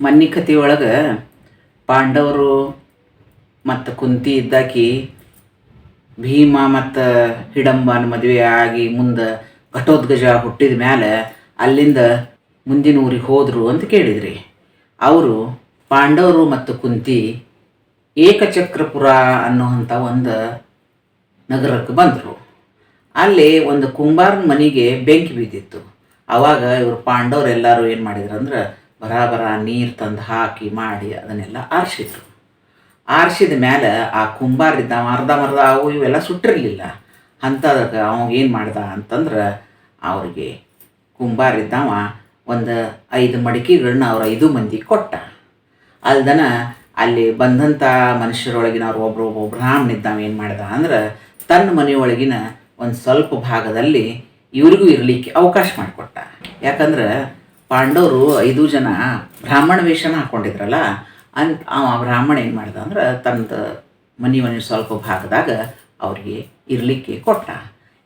ಮನ್ನಿ ಒಳಗೆ ಪಾಂಡವರು ಮತ್ತು ಕುಂತಿ ಇದ್ದಾಕಿ ಭೀಮ ಮತ್ತು ಹಿಡಂಬನ ಮದುವೆ ಆಗಿ ಮುಂದೆ ಘಟೋದ್ಗಜ ಹುಟ್ಟಿದ ಮೇಲೆ ಅಲ್ಲಿಂದ ಮುಂದಿನ ಊರಿಗೆ ಹೋದರು ಅಂತ ಕೇಳಿದ್ರಿ. ಅವರು ಪಾಂಡವರು ಮತ್ತು ಕುಂತಿ ಏಕಚಕ್ರಪುರ ಅನ್ನುವಂಥ ಒಂದು ನಗರಕ್ಕೆ ಬಂದರು. ಅಲ್ಲಿ ಒಂದು ಕುಂಬಾರನ ಮನೆಗೆ ಬೆಂಕಿ ಬಿದ್ದಿತ್ತು ಆವಾಗ ಇವರು ಪಾಂಡವರೆಲ್ಲರೂ ಏನು ಮಾಡಿದ್ರು ಅಂದ್ರೆ ಬರಾಬರ ನೀರು ತಂದು ಹಾಕಿ ಮಾಡಿ ಅದನ್ನೆಲ್ಲ ಆರಿಸಿದ್ರು. ಆರಿಸಿದ ಮೇಲೆ ಆ ಕುಂಬಾರಿದ್ದ ಅವ ಅರ್ಧ ಮರ್ಧ ಅವು ಇವೆಲ್ಲ ಸುಟ್ಟಿರಲಿಲ್ಲ. ಅಂಥದಕ್ಕೆ ಅವ ಏನು ಮಾಡ್ದ ಅಂತಂದ್ರೆ ಅವ್ರಿಗೆ ಕುಂಬಾರಿದ್ದವ ಒಂದು ಐದು ಮಡಿಕೆಗಳನ್ನ ಅವ್ರ ಐದು ಮಂದಿ ಕೊಟ್ಟ. ಅಲ್ದನ ಅಲ್ಲಿ ಬಂದಂಥ ಮನುಷ್ಯರೊಳಗಿನ ಅವ್ರು ಒಬ್ಬರು ಒಬ್ಬ ಬ್ರಾಹ್ಮಣ ಇದ್ದಾವ ಏನು ಮಾಡ್ದ ಅಂದ್ರೆ ತನ್ನ ಮನೆಯೊಳಗಿನ ಒಂದು ಸ್ವಲ್ಪ ಭಾಗದಲ್ಲಿ ಇವ್ರಿಗೂ ಇರಲಿಕ್ಕೆ ಅವಕಾಶ ಮಾಡಿಕೊಟ್ಟ. ಯಾಕಂದ್ರೆ ಪಾಂಡವರು ಐದು ಜನ ಬ್ರಾಹ್ಮಣ ವೇಷನ ಹಾಕ್ಕೊಂಡಿದ್ರಲ್ಲ ಅಂತ ಆ ಬ್ರಾಹ್ಮಣ ಏನು ಮಾಡ್ದ ಅಂದ್ರೆ ತನ್ನದು ಮನೆ ಮನೆ ಸ್ವಲ್ಪ ಭಾಗದಾಗ ಅವ್ರಿಗೆ ಇರಲಿಕ್ಕೆ ಕೊಟ್ಟ.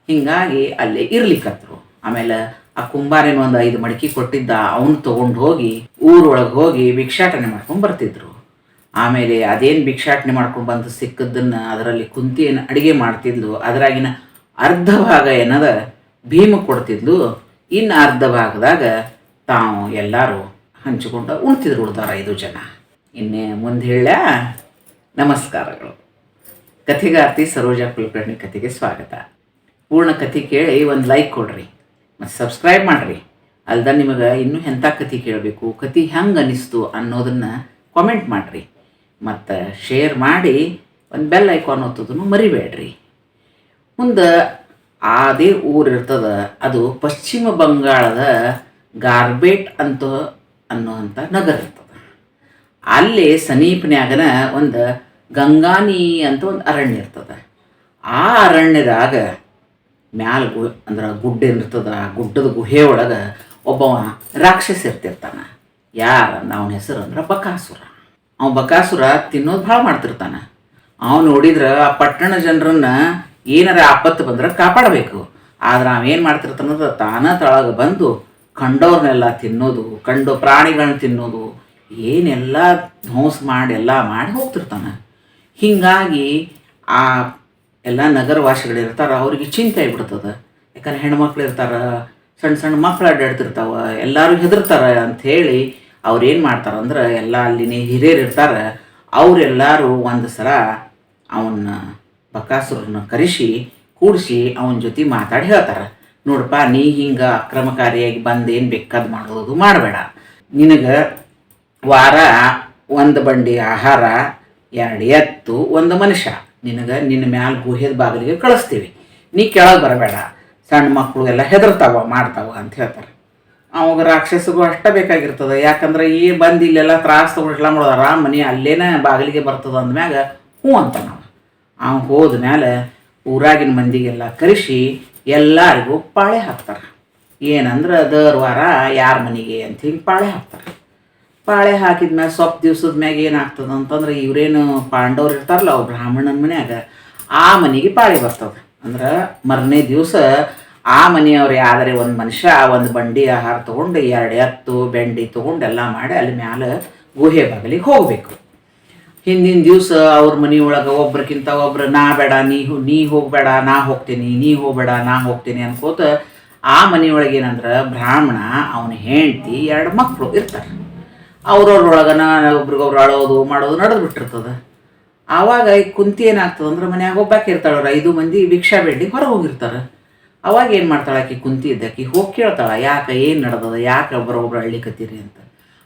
ಹೀಗಾಗಿ ಅಲ್ಲೇ ಇರ್ಲಿಕ್ಕತ್ರು ಆಮೇಲೆ ಆ ಕುಂಬಾರಿನ ಒಂದು ಐದು ಮಡಿಕೆ ಕೊಟ್ಟಿದ್ದ, ಅವನು ತೊಗೊಂಡು ಹೋಗಿ ಊರೊಳಗೆ ಹೋಗಿ ಭಿಕ್ಷಾಟನೆ ಮಾಡ್ಕೊಂಡು ಬರ್ತಿದ್ರು. ಆಮೇಲೆ ಅದೇನು ಭಿಕ್ಷಾಟನೆ ಮಾಡ್ಕೊಂಡು ಬಂದು ಸಿಕ್ಕದ್ದನ್ನು ಅದರಲ್ಲಿ ಕುಂತಿ ಏನು ಅಡುಗೆ ಮಾಡ್ತಿದ್ಲು, ಅದರಾಗಿನ ಅರ್ಧ ಭಾಗ ಏನದ ಭೀಮ ಕೊಡ್ತಿದ್ಲು ಇನ್ನು ಅರ್ಧ ಭಾಗದಾಗ ತಾವು ಎಲ್ಲರೂ ಹಂಚಿಕೊಂಡು ಉಣ್ತಿದ್ರು ಉಳ್ದಾರ ಐದು ಜನ. ಇನ್ನೇ ಮುಂದೆ ಹೇಳ ನಮಸ್ಕಾರಗಳು. ಕಥೆಗಾರ್ತಿ ಸರೋಜಾ ಕುಲಕರ್ಣಿ ಕಥೆಗೆ ಸ್ವಾಗತ. ಪೂರ್ಣ ಕಥೆ ಕೇಳಿ ಒಂದು ಲೈಕ್ ಕೊಡ್ರಿ, ಮತ್ತು ಸಬ್ಸ್ಕ್ರೈಬ್ ಮಾಡಿರಿ. ಅಲ್ದ ನಿಮಗೆ ಇನ್ನೂ ಎಂಥ ಕಥೆ ಕೇಳಬೇಕು, ಕಥೆ ಹೆಂಗೆ ಅನ್ನಿಸ್ತು ಅನ್ನೋದನ್ನು ಕಾಮೆಂಟ್ ಮಾಡಿರಿ. ಮತ್ತು ಶೇರ್ ಮಾಡಿ ಒಂದು ಬೆಲ್ ಐಕಾನ್ ಒತ್ತೋದನ್ನು ಮರಿಬೇಡ್ರಿ. ಮುಂದೆ ಅದೇ ಊರು ಇರ್ತದ, ಅದು ಪಶ್ಚಿಮ ಬಂಗಾಳದ ಗಾರ್ಬೇಟ್ ಅಂತ ಅನ್ನುವಂಥ ನಗರ ಇರ್ತದೆ. ಅಲ್ಲಿ ಸಮೀಪನ್ಯಾಗನ ಒಂದು ಗಂಗಾನಿ ಅಂತ ಒಂದು ಅರಣ್ಯ ಇರ್ತದೆ. ಆ ಅರಣ್ಯದಾಗ ಮ್ಯಾಲ ಗು, ಅಂದ್ರೆ ಗುಡ್ಡ ಏನಿರ್ತದ ಆ ಗುಡ್ಡದ ಗುಹೆ ಒಳಗೆ ಒಬ್ಬವ ರಾಕ್ಷಸ ಇರ್ತಿರ್ತಾನ. ಯಾರ? ಅವನ ಹೆಸರು ಅಂದ್ರೆ ಬಕಾಸುರ. ಅವ ಬಕಾಸುರ ತಿನ್ನೋದು ಭಾಳ ಮಾಡ್ತಿರ್ತಾನ. ಅವ್ ನೋಡಿದ್ರೆ ಆ ಪಟ್ಟಣ ಜನರನ್ನ ಏನಾರ ಆಪತ್ತು ಬಂದ್ರೆ ಕಾಪಾಡಬೇಕು. ಆದ್ರೆ ಅವೇನು ಮಾಡ್ತಿರ್ತಾನಂದ್ರೆ ತಾನ ತಳಗೆ ಬಂದು ಕಂಡವ್ರನ್ನೆಲ್ಲ ತಿನ್ನೋದು, ಕಂಡು ಪ್ರಾಣಿಗಳನ್ನ ತಿನ್ನೋದು, ಏನೆಲ್ಲ ಧ್ವಂಸ ಮಾಡಿ ಎಲ್ಲ ಮಾಡಿ ಹೋಗ್ತಿರ್ತಾನೆ. ಹೀಗಾಗಿ ಆ ಎಲ್ಲ ನಗರವಾಸಿಗಳಿರ್ತಾರೆ ಅವ್ರಿಗೆ ಚಿಂತೆ ಆಗ್ಬಿಡ್ತದೆ. ಯಾಕಂದ್ರೆ ಹೆಣ್ಮಕ್ಳು ಇರ್ತಾರೆ ಸಣ್ಣ ಸಣ್ಣ ಮಕ್ಳು ಅಡ್ಡಾಡ್ತಿರ್ತಾವೆ ಎಲ್ಲರೂ ಹೆದರ್ತಾರೆ ಅಂಥೇಳಿ ಅವ್ರು ಏನು ಮಾಡ್ತಾರಂದ್ರೆ ಎಲ್ಲ ಅಲ್ಲಿನೇ ಹಿರಿಯರು ಇರ್ತಾರೆ, ಅವರೆಲ್ಲರೂ ಒಂದು ಸಲ ಅವನ್ನ ಬಕಾಸುರನ್ನ ಕರೆಸಿ, ಕೂಡಿಸಿ ಅವನ ಜೊತೆ ಮಾತಾಡಿ ಹೇಳ್ತಾರೆ. ನೋಡಪ್ಪ, ನೀ ಹಿಂಗೆ ಅಕ್ರಮಕಾರಿಯಾಗಿ ಬಂದು ಏನು ಬೇಕಾದ್ ಮಾಡೋದು ಮಾಡಬೇಡ. ನಿನಗೆ ವಾರ ಒಂದು ಬಂಡಿ ಆಹಾರ, ಎರಡು ಎತ್ತು, ಒಂದು ಮನುಷ್ಯ. ನಿನಗೆ ನಿನ್ನ ಮ್ಯಾಲ ಗುಹೆದ ಬಾಗಿಲಿಗೆ ಕಳಿಸ್ತೀವಿ. ನೀ ಕೆಳಗೆ ಬರಬೇಡ. ಸಣ್ಣ ಮಕ್ಕಳು ಎಲ್ಲ ಹೆದರ್ತಾವ, ಮಾಡ್ತಾವ ಅಂತ ಹೇಳ್ತಾರೆ. ಅವಾಗ ರಾಕ್ಷಸಗೂ ಅಷ್ಟೇ ಬೇಕಾಗಿರ್ತದೆ. ಯಾಕಂದ್ರೆ ಈ ಬಂದು ಇಲ್ಲೆಲ್ಲ ತ್ರಾಸ ತಗೊಂಡು ಎಲ್ಲ ಮಾಡೋದಾರ ಮನೆ ಅಲ್ಲೇನ ಬಾಗಿಲಿಗೆ ಬರ್ತದ ಅಂದ್ಮ್ಯಾಗ ಹ್ಞೂ ಅಂತ ನಾವು. ಅವ್ನು ಹೋದ ಮೇಲೆ ಊರಾಗಿನ ಮಂದಿಗೆಲ್ಲ ಕರೆಸಿ ಎಲ್ಲರಿಗೂ ಪಾಳೆ ಹಾಕ್ತಾರೆ. ಏನಂದ್ರೆ ದರ್ ವಾರ ಯಾರ ಮನೆಗೆ ಅಂತ ಹಿಂಗೆ ಪಾಳೆ ಹಾಕ್ತಾರೆ. ಪಾಳೆ ಹಾಕಿದ ಮ್ಯಾಗ ಸ್ವಲ್ಪ ದಿವ್ಸದ ಮ್ಯಾಗ ಏನಾಗ್ತದೆ ಅಂತಂದ್ರೆ ಇವರೇನು ಪಾಂಡವ್ರು ಇರ್ತಾರಲ್ಲ ಅವ್ರು ಬ್ರಾಹ್ಮಣನ ಮನ್ಯಾಗ, ಆ ಮನೆಗೆ ಪಾಳೆ ಬರ್ತದೆ. ಅಂದ್ರೆ ಮರನೇ ದಿವಸ ಆ ಮನೆಯವ್ರು ಯಾವ್ದಾರೆ ಒಂದು ಮನುಷ್ಯ, ಒಂದು ಬಂಡಿ ಆಹಾರ ತೊಗೊಂಡು ಎರಡು ಎತ್ತು, ಬೆಂಡಿ ತೊಗೊಂಡು ಎಲ್ಲ ಮಾಡಿ ಅಲ್ಲಿ ಮ್ಯಾಲೆ ಗುಹೆ ಬಾಗಿಲಿಗೆ ಹೋಗಬೇಕು. ಹಿಂದಿನ ದಿವಸ ಅವ್ರ ಮನೆಯೊಳಗೆ ಒಬ್ರಕ್ಕಿಂತ ಒಬ್ರು, ನಾ ಬೇಡ, ನೀ ನೀ ಹೋಗಬೇಡ, ನಾ ಹೋಗ್ತೀನಿ, ನೀ ಹೋಗಬೇಡ, ನಾ ಹೋಗ್ತೀನಿ ಅನ್ಕೋತ ಆ ಮನೆಯೊಳಗೆ ಏನಂದ್ರೆ, ಬ್ರಾಹ್ಮಣ ಅವನ ಹೆಂಡತಿ ಎರಡು ಮಕ್ಕಳು ಇರ್ತಾರೆ. ಅವ್ರವ್ರೊಳಗನ ಒಬ್ರಿಗೊಬ್ರು ಅಳೋದು ಮಾಡೋದು ನಡೆದು ಬಿಟ್ಟಿರ್ತದೆ. ಆವಾಗ ಈ ಕುಂತಿ ಏನಾಗ್ತದೆ ಅಂದ್ರೆ ಮನ್ಯಾಗ ಒಬ್ಬಾಕೆ ಇರ್ತಾಳವ್ರ ಐದು ಮಂದಿ ಭಿಕ್ಷಾ ಬೇಡಿ ಹೊರಗೆ ಹೋಗಿರ್ತಾರೆ. ಅವಾಗ ಏನು ಮಾಡ್ತಾಳೆ ಆಕಿ, ಕುಂತಿ ಇದ್ದಾಕಿ ಹೋಗಿ ಕೇಳ್ತಾಳೆ, ಯಾಕೆ, ಏನು ನಡೆದದ, ಯಾಕೆ ಒಬ್ಬರೊಬ್ರು ಅಳ್ಳಿಕತ್ತೀರಿ ಅಂತ.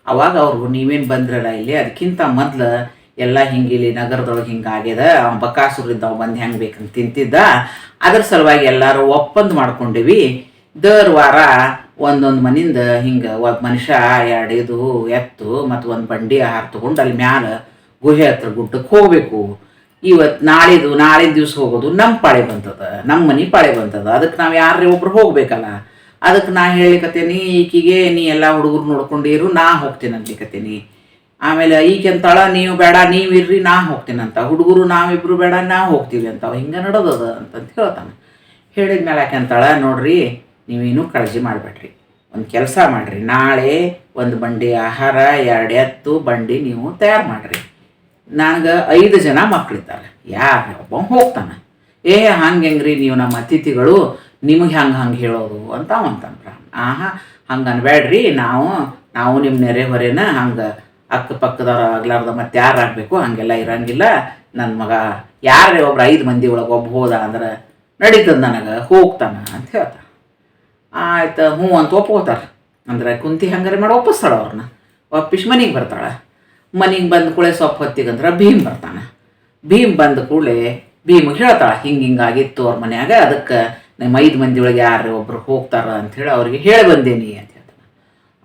ಅವಾಗ ಅವ್ರಿಗೂ, ನೀವೇನು ಬಂದ್ರಲ್ಲ ಇಲ್ಲಿ ಅದಕ್ಕಿಂತ ಮೊದ್ಲು ಎಲ್ಲ ಹಿಂಗೆ ಇಲ್ಲಿ ನಗರದೊಳಗೆ ಹಿಂಗೆ ಆಗ್ಯದ ಅವ ಬಕಾಸುರಿದ್ದ ಅವ್ ಬಂದು ಹೆಂಗೆ ಬೇಕಂತ ತಿಂತಿದ್ದ. ಅದ್ರ ಸಲುವಾಗಿ ಎಲ್ಲರೂ ಒಪ್ಪಂದ ಮಾಡ್ಕೊಂಡಿವಿ. ದರ್ ವಾರ ಒಂದೊಂದು ಮನಿಂದ ಹಿಂಗೆ ಒಬ್ಬ ಮನುಷ್ಯ ಎರಡು ಇದು ಎತ್ತು ಮತ್ತು ಒಂದು ಬಂಡಿ ಆಹಾರ ತೊಗೊಂಡು ಅಲ್ಲಿ ಮ್ಯಾಲ ಗುಹೆ ಹತ್ರ ಗುಡ್ಡಕ್ಕೆ ಹೋಗಬೇಕು. ಇವತ್ತು ನಾಳಿದು ನಾಳಿನ ದಿವ್ಸ ಹೋಗೋದು ನಮ್ಮ ಪಾಳೆ ಬಂತದ ನಮ್ಮ ಮನೆ ಪಾಳೆ ಬಂತದ. ಅದಕ್ಕೆ ನಾವು ಯಾರೇ ಒಬ್ರು ಹೋಗ್ಬೇಕಲ್ಲ? ಅದಕ್ಕೆ ನಾ ಹೇಳಿಕತ್ತೇನಿ ಈಕಿಗೆ ನೀ ಎಲ್ಲ ಹುಡುಗರು ನೋಡ್ಕೊಂಡಿರು, ನಾ ಹೋಗ್ತೀನಿ ಅನ್ಲಿಕತ್ತೀನಿ ಆಮೇಲೆ ಈಕೆಂತಾಳ, ನೀವು ಬೇಡ, ನೀವು ಇರ್ರಿ, ನಾ ಹೋಗ್ತೀನಂತ. ಹುಡುಗರು, ನಾವಿಬ್ರು ಬೇಡ, ನಾ ಹೋಗ್ತೀವಿ ಅಂತ ಹಿಂಗೆ ನಡೆದದ ಅಂತಂತ ಹೇಳ್ತಾನೆ. ಹೇಳಿದ ಮೇಲೆ ಯಾಕೆ ಅಂತಾಳ ನೋಡ್ರಿ, ನೀವೇನು ಕಾಳಜಿ ಮಾಡಬೇಡ್ರಿ. ಒಂದು ಕೆಲಸ ಮಾಡಿರಿ. ನಾಳೆ ಒಂದು ಬಂಡಿ ಆಹಾರ, ಎರಡು ಎತ್ತು ಬಂಡಿ ನೀವು ತಯಾರು ಮಾಡಿರಿ. ನನಗೆ ಐದು ಜನ ಮಕ್ಕಳಿದ್ದಾರೆ ಯಾರು, ಒಬ್ಬ ಹೋಗ್ತಾನೆ. ಏ ಹಂಗೆ ಹೆಂಗ್ರಿ ನೀವು ನಮ್ಮ ಅತಿಥಿಗಳು, ನಿಮಗೆ ಹಂಗೆ ಹಂಗೆ ಹೇಳೋದು ಅಂತ ಆಹಾ ಹಂಗೆ ಅನ್ಬೇಡ್ರಿ ನಾವು ನಾವು ನಿಮ್ಮ ನೆರೆ ಹೊರೆನ ಹಂಗೆ ಅಕ್ಕಪಕ್ಕದವ್ರು ಆಗ್ಲಾರ್ದ ಮತ್ತೆ ಯಾರು ಆಗಬೇಕು? ಹಂಗೆಲ್ಲ ಇರಂಗಿಲ್ಲ. ನನ್ನ ಮಗ ಯಾರೇ ಒಬ್ರು ಐದು ಮಂದಿ ಒಳಗೆ ಒಬ್ಬ ಹೋದ ಅಂದ್ರೆ ನಡೀತದ ನನಗೆ, ಹೋಗ್ತಾನ ಅಂತ ಹೇಳ್ತಾನೆ ಆಯ್ತು, ಹ್ಞೂ ಅಂತ ಒಪ್ಕೋತಾರೆ. ಅಂದ್ರೆ ಕುಂತಿ ಹಂಗಾರೆ ಮಾಡಿ ಒಪ್ಪಿಸ್ತಾಳೆ ಅವ್ರನ್ನ ಒಪ್ಪಿಸಿ ಮನೆಗೆ ಬರ್ತಾಳೆ. ಮನೆಗೆ ಬಂದ ಕೂಡಲೇ ಸೊಪ್ಪು ಹೊತ್ತಿಗಂದ್ರೆ ಭೀಮ್ ಬರ್ತಾನೆ. ಭೀಮ್ ಬಂದ ಕೂಡಲೇ ಭೀಮಿಗೆ ಹೇಳ್ತಾಳೆ, ಹಿಂಗೆ ಹಿಂಗಾಗಿತ್ತು ಅವ್ರ ಮನ್ಯಾಗ, ಅದಕ್ಕೆ ನಿಮ್ಮ ಐದು ಮಂದಿ ಒಳಗೆ ಯಾರು ಒಬ್ರು ಹೋಗ್ತಾರ ಹೇಳಿ ಅವ್ರಿಗೆ ಹೇಳಿ ಬಂದೇನಿ ಅಂತ ಹೇಳ್ತಾನೆ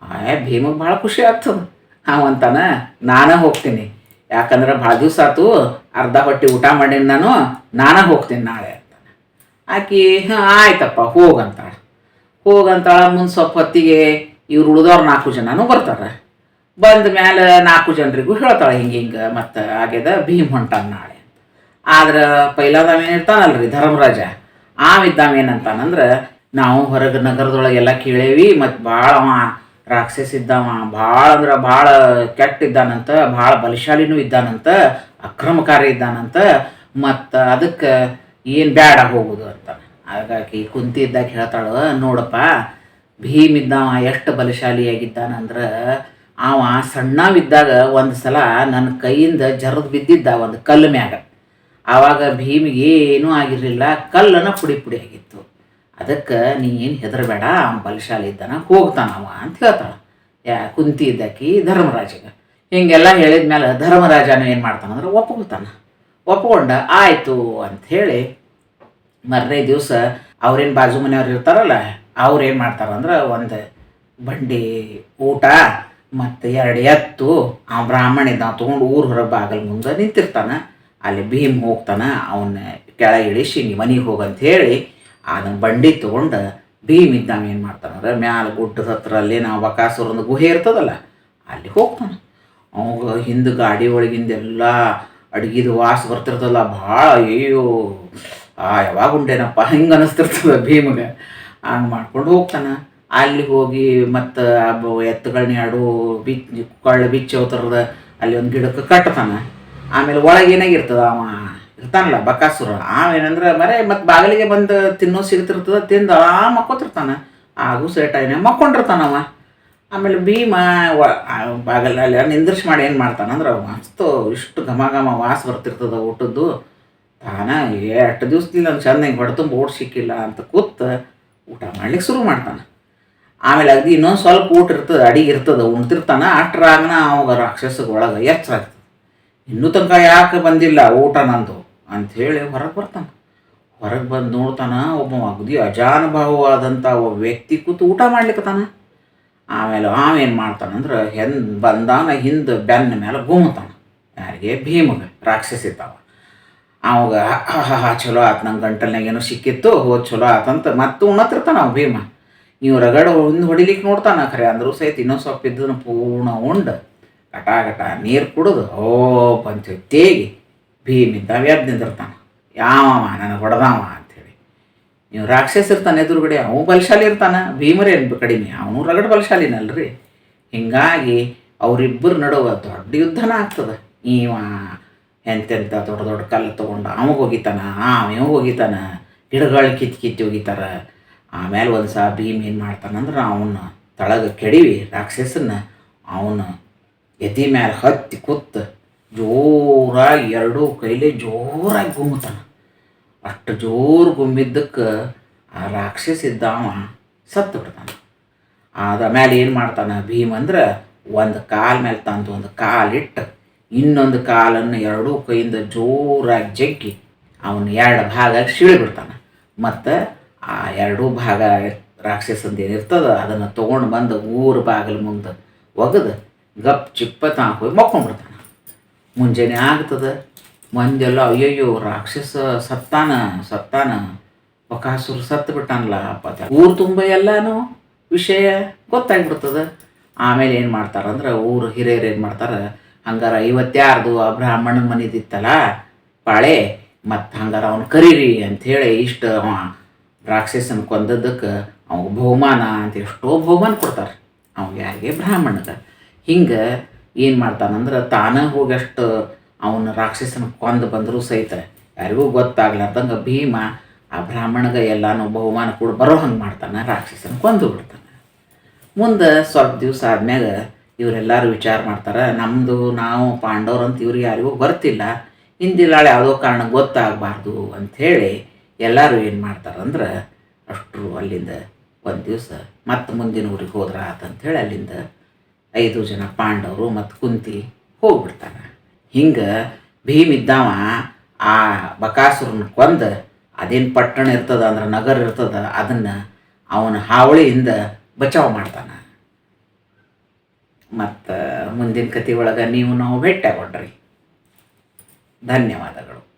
ಆಯ್, ಭೀಮಿಗೆ ಭಾಳ ಖುಷಿ ಆಗ್ತದೆ. ಅವಂತಾನ ನಾನೇ ಹೋಗ್ತೀನಿ. ಯಾಕಂದ್ರೆ ಭಾಳ ದಿವಸ ಆತು, ಅರ್ಧ ಹೊಟ್ಟೆ ಊಟ ಮಾಡಿನ ನಾನು, ನಾನೇ ಹೋಗ್ತೀನಿ ನಾಳೆ ಅಂತಾನೆ ಆಕಿ, ಹಾಂ, ಆಯ್ತಪ್ಪ, ಹೋಗಂತಾಳೆ. ಹೋಗಂತಾಳ, ಮುಂದೆ ಸ್ವಲ್ಪ ಹೊತ್ತಿಗೆ ಇವ್ರು ಉಳಿದವ್ರು ನಾಲ್ಕು ಜನನೂ ಬರ್ತಾರೆ. ಬಂದ ಮೇಲೆ ನಾಲ್ಕು ಜನರಿಗೂ ಹೇಳ್ತಾಳೆ ಹಿಂಗೆ ಹಿಂಗೆ, ಮತ್ತು ಆಗ್ಯದ ಭೀಮ್ ಹೊಂಟಾನ ನಾಳೆ ಆದ್ರೆ ಪೈಲಾದವ ಏನಿರ್ತಾನಲ್ರಿ ಧರ್ಮರಾಜ. ಆವಿದ್ದಾವ ಏನಂತಾನಂದ್ರೆ, ನಾವು ಹೊರಗೆ ನಗರದೊಳಗೆಲ್ಲ ಕೇಳೇವಿ, ಮತ್ತು ಭಾಳ ಅವ ರಾಕ್ಷಸ ಇದ್ದಾವ, ಭಾಳ ಅಂದ್ರೆ ಭಾಳ ಕೆಟ್ಟ ಇದ್ದಾನಂತ, ಭಾಳ ಬಲಶಾಲಿನೂ ಇದ್ದಾನಂತ, ಅಕ್ರಮಕಾರಿ ಇದ್ದಾನಂತ, ಮತ್ತು ಅದಕ್ಕೆ ಏನು ಬ್ಯಾಡ ಹೋಗುದು ಅಂತ. ಹಾಗಾಗಿ ಕುಂತಿ ಇದ್ದಾಗ ಹೇಳ್ತಾಳು, ನೋಡಪ್ಪ, ಭೀಮ್ ಇದ್ದಾವ, ಎಷ್ಟು ಬಲಶಾಲಿಯಾಗಿದ್ದಾನಂದ್ರೆ, ಅವ ಸಣ್ಣವಿದ್ದಾಗ ಒಂದು ಸಲ ನನ್ನ ಕೈಯಿಂದ ಜರದ್ ಬಿದ್ದಿದ್ದ ಒಂದು ಕಲ್ಲು ಮ್ಯಾಗ. ಆವಾಗ ಭೀಮಿಗೆ ಏನೂ ಆಗಿರಲಿಲ್ಲ ಕಲ್ಲನ ಪುಡಿ ಪುಡಿ ಆಗಿತ್ತು. ಅದಕ್ಕೆ ನೀ ಏನು ಹೆದರಬೇಡ, ಅವ್ನು ಬಲಶಾಲಿ ಇದ್ದಾನ ಹೋಗ್ತಾನವ ಅಂತ ಹೇಳ್ತಾಳೆ ಯಾ, ಕುಂತಿ ಇದ್ದಾಕಿ ಧರ್ಮರಾಜಗೆ. ಹಿಂಗೆಲ್ಲ ಹೇಳಿದ ಮೇಲೆ ಧರ್ಮರಾಜನು ಏನು ಮಾಡ್ತಾನಂದ್ರೆ ಒಪ್ಕೊಳ್ತಾನ. ಒಪ್ಕೊಂಡ, ಆಯಿತು ಹೇಳಿ ಮರನೇ ದಿವಸ ಅವ್ರೇನು ಬಾಜು ಮನೆಯವ್ರು ಇರ್ತಾರಲ್ಲ, ಅವ್ರು ಏನು ಮಾಡ್ತಾರಂದ್ರೆ ಒಂದು ಬಂಡಿ ಊಟ ಮತ್ತು ಎರಡು ಎತ್ತು ಆ ಬ್ರಾಹ್ಮಣ ಇದ್ದ ತೊಗೊಂಡು ಊರು ಹೊರ ಬಾಗಲ್ ಮುಂದೆ ನಿಂತಿರ್ತಾನೆ. ಅಲ್ಲಿ ಭೀಮ್ ಹೋಗ್ತಾನೆ ಅವನ್ನ ಕೆಳಗೆ ಇಳಿಸಿ ನೀ ಮನೆಗೆ ಹೋಗಂತ ಹೇಳಿ ಅದನ್ನ ಬಂಡಿ ತೊಗೊಂಡು ಭೀಮ್ ಇದ್ದಾವ ಏನು ಮಾಡ್ತಾನಂದ್ರೆ ಮ್ಯಾಲ ಗುಡ್ಡದ ಹತ್ರ ಅಲ್ಲಿ ನಾವು ಬಕಾಸುರೊಂದು ಗುಹೆ ಇರ್ತದಲ್ಲ, ಅಲ್ಲಿ ಹೋಗ್ತಾನೆ. ಅವಾಗ ಹಿಂದೆ ಗಾಡಿ ಒಳಗಿಂದೆಲ್ಲ ಅಡ್ಗಿದು ವಾಸ ಬರ್ತಿರ್ತದಲ್ಲ, ಭಾಳ ಅಯ್ಯೋ ಆ ಯಾವಾಗ ಉಂಡೇನಪ್ಪ, ಹಿಂಗೆ ಅನಿಸ್ತಿರ್ತದೆ ಭೀಮಗೆ. ಹಂಗೆ ಮಾಡ್ಕೊಂಡು ಹೋಗ್ತಾನೆ. ಅಲ್ಲಿ ಹೋಗಿ ಮತ್ತು ಎತ್ತುಗಳನ್ನ ಎರಡು ಬಿಚ್ಚಿ ಕಳ್ಳು ಬಿಚ್ಚಿ ಹೋಗ್ತಾರದ ಅಲ್ಲಿ ಒಂದು ಗಿಡಕ್ಕೆ ಕಟ್ತಾನೆ ಆಮೇಲೆ ಒಳಗೆ ಏನಾಗಿರ್ತದ ಅವ? ಇರ್ತಾನಲ್ಲ ಬಕಾಸುರ. ಅವೇನಂದ್ರೆ ಮರೆ ಮತ್ತು ಬಾಗಿಲಿಗೆ ಬಂದು ತಿನ್ನೋ ಸಿಗ್ತಿರ್ತದ, ತಿಂದು ಆ ಮಕ್ಕೋತಿರ್ತಾನೆ. ಆಗು ಸೇಟಾಯಿನ ಅವ ಆಮೇಲೆ ಭೀಮ ಬಾಗಲಲ್ಲಿ ನಿಂದ್ರಿಸಿ ಮಾಡಿ ಏನು ಮಾಡ್ತಾನಂದ್ರೆ ಮಸ್ತು ಇಷ್ಟು ಘಮ ಘಮ ವಾಸ ಬರ್ತಿರ್ತದ ಊಟದ್ದು. ತಾನ ಎಷ್ಟು ದಿವ್ಸದಿಂದ ಚಂದ ಹಿಂಗೆ ಹೊಡೆತುಂಬ ಊಟ ಸಿಕ್ಕಿಲ್ಲ ಅಂತ ಕೂತ್ ಊಟ ಮಾಡ್ಲಿಕ್ಕೆ ಶುರು ಮಾಡ್ತಾನೆ. ಆಮೇಲೆ ಅದು ಇನ್ನೊಂದು ಸ್ವಲ್ಪ ಊಟ ಇರ್ತದೆ, ಅಡಿಗೆ ಇರ್ತದೆ, ಉಣ್ತಿರ್ತಾನೆ. ಅಷ್ಟರಾಗನ ಅವಾಗ ರಾಕ್ಷಸಗೆ ಒಳಗೆ ಎಚ್ಚರ ಆಗ್ತದೆ ಇನ್ನೂ ತನಕ ಯಾಕೆ ಬಂದಿಲ್ಲ ಊಟ ನಂದು. ಅಂಥೇಳಿ ಹೊರಗೆ ಬರ್ತಾನೆ. ಹೊರಗೆ ಬಂದು ನೋಡ್ತಾನ ಒಬ್ಬ ಅಗದಿ ಅಜಾನುಭಾವವಾದಂಥ ಒಬ್ಬ ವ್ಯಕ್ತಿ ಕೂತು ಊಟ ಮಾಡ್ಲಿಕ್ಕತ್ತಾನ ಆಮೇಲೆ ಅವೇನು ಮಾಡ್ತಾನಂದ್ರೆ ಹೆನ್ ಬಂದಾನ ಹಿಂದೆ ಬೆನ್ನ ಮೇಲೆ ಗುಮ್ಮತಾನ ಯಾರಿಗೆ? ಭೀಮಗೆ ರಾಕ್ಷಸಿತಾವ ಅವಾಗ ಹಾ ಚಲೋ ಆತು ನಂಗೆ ಗಂಟಲ್ನಾಗ ಏನೋ ಸಿಕ್ಕಿತ್ತು, ಹೋ, ಚಲೋ ಆತಂತ ಮತ್ತೆ ಉಣ್ಣತ್ತಿರ್ತಾನ ಅವ ಭೀಮ. ನೀವು ರಗಡ ಒಂದು ಹೊಡಿಲಿಕ್ಕೆ ನೋಡ್ತಾನ ಖರೆ, ಅಂದ್ರೂ ಸಹಿತ ಇನ್ನೊಂದು ಸ್ವಲ್ಪ ಇದ್ದದನ್ನ ಪೂರ್ಣ ಉಂಡು ಕಟಾ ಕಟ ನೀರು ಕುಡಿದು ಓ ಅಂತೇಳಿ ತೇಗಿ ಭೀಮಿಂದ ವ್ಯದ್ ನಿಂದಿರ್ತಾನೆ. ಯಾವವ ನನಗೆ ಹೊಡೆದವ ಅಂಥೇಳಿ ನೀವು ರಾಕ್ಷಸ ಇರ್ತಾನೆ ಎದುರುಗಡೆ, ಅವನು ಬಲಶಾಲಿ ಇರ್ತಾನ ಭೀಮರೇನು ಕಡಿಮೆ. ಅವನು ರಗಡ ಬಲಶಾಲಿನಲ್ರಿ. ಹೀಗಾಗಿ ಅವರಿಬ್ಬರು ನಡುವ ದೊಡ್ಡ ಯುದ್ಧನ ಆಗ್ತದೆ. ಇವ ಎಂತೆಂಥ ದೊಡ್ಡ ದೊಡ್ಡ ಕಲ್ಲು ತೊಗೊಂಡು ಅವಗೆ ಹೋಗಿತಾನ ಆಮೇಲೆ ಹೋಗಿತಾನ, ಗಿಡಗಳು ಕಿತ್ತು ಕಿತ್ತು ಹೋಗಿತಾರ. ಆಮೇಲೆ ಒಂದು ಸಹ ಭೀಮ್ ಏನು ಮಾಡ್ತಾನಂದ್ರೆ ಅವನ ತಳಗ ಕೆಡಿವಿ ರಾಕ್ಷಸನ್ನ, ಅವನು ಎದಿ ಮೇಲೆ ಹತ್ತಿ ಕೂತ್ ಜೋರಾಗಿ, ಎರಡೂ ಕೈಲಿ ಜೋರಾಗಿ ಗುಮ್ಮತಾನ ಅಷ್ಟು ಜೋರು ಗುಮ್ಮಿದ್ದಕ್ಕೆ ಆ ರಾಕ್ಷಸ ಇದ್ದಾವ, ಸತ್ತು ಬಿಡ್ತಾನೆ. ಅದ ಮೇಲೆ ಏನು ಮಾಡ್ತಾನೆ ಭೀಮ್ ಅಂದ್ರೆ, ಒಂದು ಕಾಲ ಮೇಲೆ ತಂದು ಒಂದು ಕಾಲಿಟ್ಟು ಇನ್ನೊಂದು ಕಾಲನ್ನು ಎರಡೂ ಕೈಯಿಂದ ಜೋರಾಗಿ ಜಗ್ಗಿ, ಅವನು ಎರಡು ಭಾಗ ಬಿಡ್ತಾನೆ. ಮತ್ತು ಆ ಎರಡೂ ಭಾಗ ರಾಕ್ಷಸಂದು ಏನಿರ್ತದ ಅದನ್ನು ತೊಗೊಂಡು ಬಂದು ಊರು ಬಾಗಿಲು ಮುಂದೆ ಒಗೆದು, ಗಪ್ ಚಿಪ್ಪ ತಾಂಕ ಹೋಗಿ ಮಕ್ಕೊಂಡ್ಬಿಡ್ತಾನೆ. ಮುಂಜಾನೆ ಆಗ್ತದೆ. ಮಂದೆಲ್ಲ ಅಯ್ಯಯ್ಯೋ ರಾಕ್ಷಸ ಸತ್ತಾನ ಸತ್ತಾನ. ಬಕಾಸುರು ಸತ್ತು ಬಿಟ್ಟಾನಲ್ಲ ಅಪ್ಪ ಊರು ತುಂಬ ಎಲ್ಲನೂ ವಿಷಯ ಗೊತ್ತಾಗ್ಬಿಡ್ತದೆ. ಆಮೇಲೆ ಏನು ಮಾಡ್ತಾರಂದ್ರೆ ಊರು ಹಿರಿಯರು ಏನು ಮಾಡ್ತಾರೆ, ಹಂಗಾರ ಐವತ್ತಾರ್ದು ಆ ಬ್ರಾಹ್ಮಣನ ಮನೆದಿತ್ತಲ್ಲ, ಪಾಳೆ, ಮತ್ತು ಹಂಗಾರ ಅವ್ನು ಕರೀರಿ ಅಂಥೇಳಿ ಇಷ್ಟು ಅವ ರಾಕ್ಷಸನ ಕೊಂದದ್ದಕ್ಕೆ ಅವ್ಗೆ ಬಹುಮಾನ ಅಂತ ಎಷ್ಟೋ ಬಹುಮಾನ ಕೊಡ್ತಾರೆ. ಅವ್ಗೆ ಯಾರಿಗೆ ಬ್ರಾಹ್ಮಣಗೆ. ಹಿಂಗೆ ಏನು ಮಾಡ್ತಾನಂದ್ರೆ ತಾನೇ ಹೋಗಷ್ಟು ಅವನ ರಾಕ್ಷಸನ ಕೊಂದು ಬಂದರೂ ಸಹಿತ. ಯಾರಿಗೂ ಗೊತ್ತಾಗ್ಲಾರ್ದಂಗೆ ಭೀಮ ಆ ಬ್ರಾಹ್ಮಣಗ ಎಲ್ಲಾನು ಬಹುಮಾನ ಕೂಡ ಬರೋ ಹಂಗೆ ಮಾಡ್ತಾನೆ, ರಾಕ್ಷಸನ ಕೊಂದು ಬಿಡ್ತಾನೆ ಮುಂದೆ ಸ್ವಲ್ಪ ದಿವಸ ಆದ್ಮ್ಯಾಗ ಇವರೆಲ್ಲರೂ ವಿಚಾರ ಮಾಡ್ತಾರೆ ನಮ್ಮದು ನಾವು ಪಾಂಡವ್ರು ಅಂತ ಇವ್ರಿಗೆ ಯಾರಿಗೂ ಬರ್ತಿಲ್ಲ ಹಿಂದಿಲಾಳೆ ಯಾವುದೋ ಕಾರಣ ಗೊತ್ತಾಗಬಾರ್ದು ಅಂಥೇಳಿ ಎಲ್ಲರೂ ಏನು ಮಾಡ್ತಾರಂದ್ರೆ ಅಷ್ಟರು ಅಲ್ಲಿಂದ ಒಂದು ದಿವಸ ಮತ್ತೆ ಮುಂದಿನ ಊರಿಗೆ ಹೋದ್ರ ಆತಂಥೇಳಿ ಅಲ್ಲಿಂದ ಐದು ಜನ ಪಾಂಡವರು ಮತ್ತು ಕುಂತಿ ಹೋಗ್ಬಿಡ್ತಾರೆ. ಹಿಂಗೆ ಭೀಮಿದ್ದಾವ ಆ ಬಕಾಸುರನ ಕೊಂದು ಅದೇನು ಪಟ್ಟಣ ಇರ್ತದ ಅಂದ್ರೆ ನಗರ ಇರ್ತದ ಅದನ್ನು ಅವನ ಹಾವಳಿಯಿಂದ ಬಚಾವ್ ಮಾಡ್ತಾನೆ. ಮತ್ತು ಮುಂದಿನ ಕತೆ ಒಳಗೆ ನೀವು ನಾವು ಭೇಟಿಯಾಗೊಂಡ್ರಿ. ಧನ್ಯವಾದಗಳು.